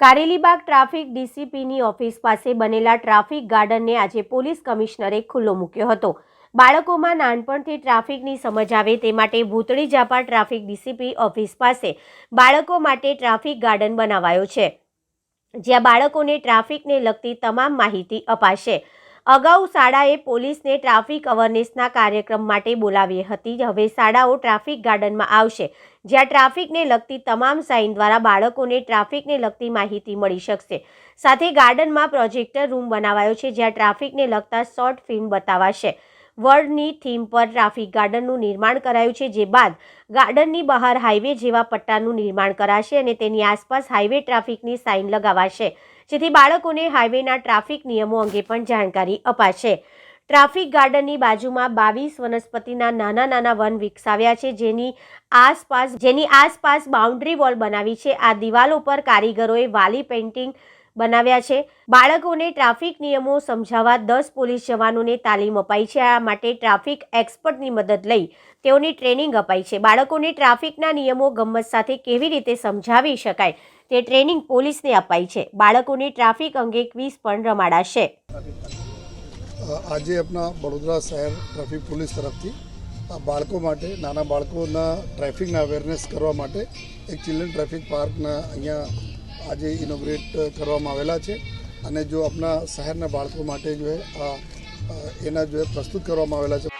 Karelibaug traffic ડીસીપીની office પાસે બનેલા traffic ગાર્ડનને આજે પોલીસ કમિશનરે ખુલ્લો મૂક્યો હતો. બાળકોમાં નાનપણથી ટ્રાફિકની સમજ આવે તે માટે Bhutdi Zampa traffic DCP office પાસે બાળકો માટે ટ્રાફિક ગાર્ડન બનાવાયો છે. જ્યાં બાળકોને ટ્રાફિકને લગતી તમામ માહિતી અપાશે. અગાઉ શાળાએ પોલીસને ટ્રાફિક અવેરનેસના કાર્યક્રમ માટે બોલાવી હતી. હવે શાળાઓ ટ્રાફિક ગાર્ડનમાં આવશે, જ્યાં ટ્રાફિકને લગતી તમામ સાઇન દ્વારા બાળકોને ટ્રાફિકને લગતી માહિતી મળી શકશે. સાથે ગાર્ડનમાં પ્રોજેક્ટર રૂમ બનાવાયો છે, જ્યાં ટ્રાફિકને લગતા શોર્ટ ફિલ્મ બતાવાશે. વર્લ્ડની થીમ પર ટ્રાફિક ગાર્ડનનું નિર્માણ કરાયું છે, જે બાદ ગાર્ડનની બહાર હાઈવે જેવા પટ્ટાનું નિર્માણ કરાશે અને તેની આસપાસ હાઈવે ટ્રાફિકની સાઇન લગાવાશે, જેથી બાળકોને હાઈવેના ટ્રાફિક નિયમો અંગે પણ જાણકારી અપાશે. ટ્રાફિક ગાર્ડનની બાજુમાં બાવીસ વનસ્પતિના નાના નાના વન વિકસાવ્યા છે, જેની આસપાસ જેની આસપાસ બાઉન્ડ્રી વોલ બનાવી છે. આ દિવાલો પર કારીગરોએ વાલી પેઇન્ટિંગ બનાવ્યા છે. બાળકોને ટ્રાફિક નિયમો સમજાવવા દસ પોલીસ જવાનોને તાલીમ અપાઈ છે. આ માટે ટ્રાફિક એક્સપર્ટની મદદ લઈ તેઓની ટ્રેનિંગ અપાઈ છે. બાળકોને ટ્રાફિકના નિયમો ગમ્મત સાથે કેવી રીતે સમજાવી શકાય તે ટ્રેનિંગ પોલીસને અપાઈ છે. બાળકોને ટ્રાફિક અંગે ક્વિઝ પણ રમાડાશે. આજે આપણા વડોદરા શહેર ટ્રાફિક પોલીસ તરફથી બાળકો માટે, નાના બાળકોના ટ્રાફિકના અવેરનેસ કરવા માટે એક ચિલ્ડ્રન ટ્રાફિક પાર્કના અહીંયા આજે ઇનોગ્રેટ કરવામાં આવેલા છે. અને જો આપણા શહેરના બાળકો માટે જો એ આ એના જો પ્રસ્તુત કરવામાં આવેલા છે.